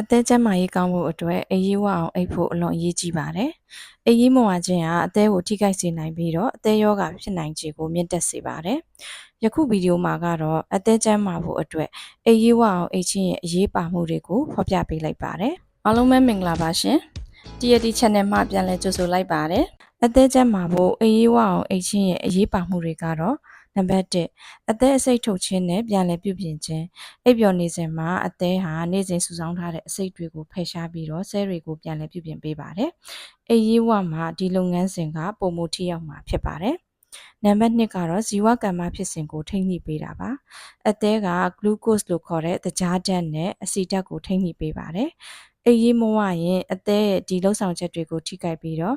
အသက်ကျန်းမာရေးကောင်းဖို့အတွက်အရေးဝအောင်အိပ်ဖို့အလွန်အရေးကြီးပါတယ်။အရေးမဝခြင်းဟာအသက်ကိုထိခိုက်စေနိုင်ပြီးတော့အသက်ရောဂါဖြစ်နိုင်ခြေကိုမြင့်တက်စေပါတယ်။ယခုဗီဒီယိုမှာကတော့အသက်ကျန်းမာဖို့အတွက်အရေးဝအောင်အိပ်ခြင်းရဲ့အရေးပါမှုတွေကိုဖော်ပြပေးလိုက်ပါတယ်။အားလုံးပဲမင်္ဂလာပါရှင်။ TRT Channel မှာပြန်လည်ကြိုဆိုလိုက်ပါတယ်။အသက်ကျန်းမာဖို့အရေးဝအောင်အိပ်ခြင်းရဲ့အရေးပါမှုတွေကတော့ နံပါတ်1အသက်အစိတ်ထုတ်ခြင်းနဲ့ပြန်လည်ပြုပြင်ခြင်းအိပ်ပျော်နေစဉ်မှာအသက်ဟာနေ့စဉ်စုဆောင်းထားတဲ့အစိတ်တွေကိုဖယ်ရှားပြီးတော့ဆဲတွေကိုပြန်လည်ပြုပြင်ပေးပါတယ်။အိပ်ရေးဝမှာဒီလုပ်ငန်းစဉ်ကပုံမထိရောက်မှာဖြစ်ပါတယ်။နံပါတ်2ကတော့ဇီဝကမ္မဖြစ်စဉ်ကိုထိန်းညှိပေးတာပါ။အသက်ကဂလူးကို့စ်လို့ခေါ်တဲ့တကြားဓာတ်နဲ့အဆီဓာတ်ကိုထိန်းညှိပေးပါတယ်။အိပ်ရေးမဝရင်အသက်ရဲ့ဒီလှုပ်ဆောင်ချက်တွေကိုထိခိုက်ပြီးတော့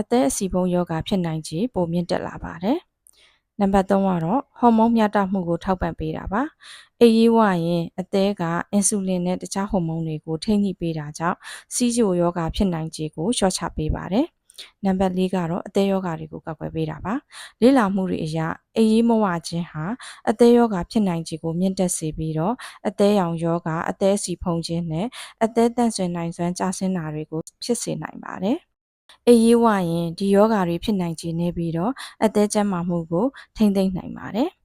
အသက်အစီဖုံးယောဂဖြစ်နိုင်ခြေပိုမြင့်တက်လာပါတယ်။ နံပါတ်3ကတော့ဟော်မုန်းမျှတမှုကိုထောက်ပံ့ပေးတာပါအေးရေးဝရင်အသည်းကအင်ဆူလင်နဲ့တခြားဟော်မုန်းတွေကိုထိန်းညှိပေးတာကြောင့်စီးချိုယောဂဖြစ်နိုင်ခြေကိုလျှော့ချပေးပါတယ်နံပါတ်၄ကတော့အသေးယောဂါတွေကိုကာကွယ်ပေးတာပါလေ့လာမှုတွေအရအေးရေးမဝခြင်းဟာအသေးယောဂါဖြစ်နိုင်ခြေကိုမြင့်တက်စေပြီးတော့အသေးရောင်ယောဂါအသေးစီဖုံခြင်းနဲ့အသေးတန့်ဆွင်နိုင်စွမ်းကျဆင်းတာတွေကိုဖြစ်စေနိုင်ပါတယ် အေးရေးဝရင်ဒီယောဂါတွေဖြစ်နိုင်ခြေနေပြီးတော့အသက်ကျန်းမာမှုကိုထိမ့်သိမ့်နိုင်ပါတယ်။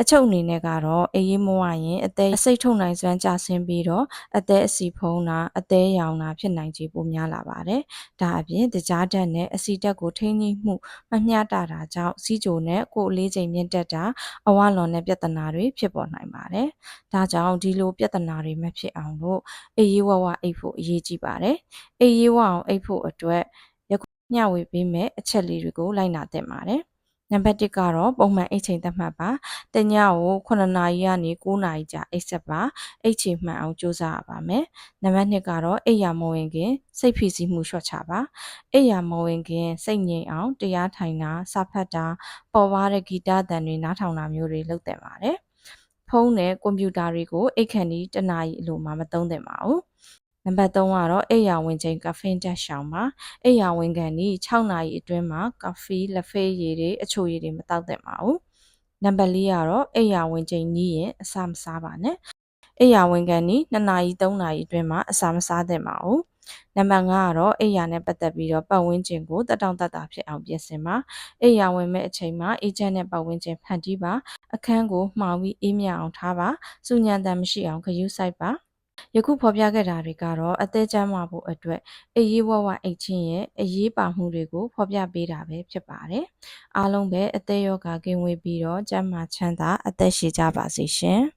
အချုပ်အနေနဲ့ကတော့အေးရေးမဝရင်အသက်အစိတ်ထုတ်နိုင်စွမ်းကျဆင်းပြီးတော့အသက်အစီဖုံးတာအသက်ရောင်တာဖြစ်နိုင်ခြေပိုများလာပါတယ်။ဒါအပြင်တကြားဓာတ်နဲ့အစီဓာတ်ကိုထိန်းညှိမှုမမျှတတာကြောင့်စီးကြိုနဲ့ကိုယ်အလေးချိန်မြင့်တက်တာအဝလွန်တဲ့ပြဿနာတွေဖြစ်ပေါ်နိုင်ပါတယ်။ဒါကြောင့်ဒီလိုပြဿနာတွေမဖြစ်အောင်လို့အေးရေးဝဝအိပ်ဖို့အရေးကြီးပါတယ်။အေးရေးဝအောင်အိပ်ဖို့အတွက် မျှဝေပေးမဲ့အချက်လေးတွေကိုလိုက်နာသင့်ပါတယ်။နံပါတ်1ကတော့ပုံမှန်အိတ်ချိန်သတ်မှတ်ပါ။တညကို9နာရီကနေ9နာရီကြာအိတ်ဆက်ပါ။အိတ်ချိန်မှန်အောင်ကြိုးစားရပါမယ်။နံပါတ်2ကတော့အိတ်ရမဝင်ခင်စိတ်ဖိစီးမှုလျှော့ချပါ။အိတ်ရမဝင်ခင်စိတ်ငြိမ်အောင်တရားထိုင်တာစာဖတ်တာပေါ်ပါတဲ့ဂီတသံတွေနားထောင်တာမျိုးတွေလုပ်သင့်ပါတယ်။ဖုန်းနဲ့ကွန်ပျူတာတွေကိုအိတ်ခန့်ဒီတနာရီအလိုမှမသုံးသင့်ပါဘူး နံပါတ်3ကတော့အိယာဝင်ချိန်ကဖင်းတက်ရှောင်ပါအိယာဝင်ကန်ဒီ6နာရီအတွင်းမှာကဖီလက်ဖေးရည်တွေအချိုရည်တွေမတောက်သင့်ပါဘူးနံပါတ်4ကတော့အိယာဝင်ချိန်ကြီးရင်အစာမစားပါနဲ့အိယာဝင်ကန်ဒီ2နာရီ3နာရီအတွင်းမှာအစာမစားသင့်ပါဘူးနံပါတ်5ကတော့အိယာနဲ့ပတ်သက်ပြီးတော့ပတ်ဝန်းကျင်ကိုတတောင့်တတဖြစ်အောင်ပြင်ဆင်ပါအိယာဝင်မဲ့အချိန်မှာအေဂျင့်နဲ့ပတ်ဝန်းကျင်ဖန်တီးပါအခန်းကိုမှောင်ပြီးအေးမြအောင်ထားပါစူညံတန်မရှိအောင်ခရူးဆိုင်ပါ ယခုဖော်ပြခဲ့တာတွေကတော့အသေးချမ်းမာဖို့အတွက်အရေးဝဝအိတ်ချင်းရဲ့အရေးပါမှုတွေကိုဖော်ပြပေးတာပဲဖြစ်ပါတယ်။အားလုံးပဲအသက်ရောဂါကင်းဝေးပြီးတော့ကျန်းမာချမ်းသာအသက်ရှည်ကြပါစေရှင်။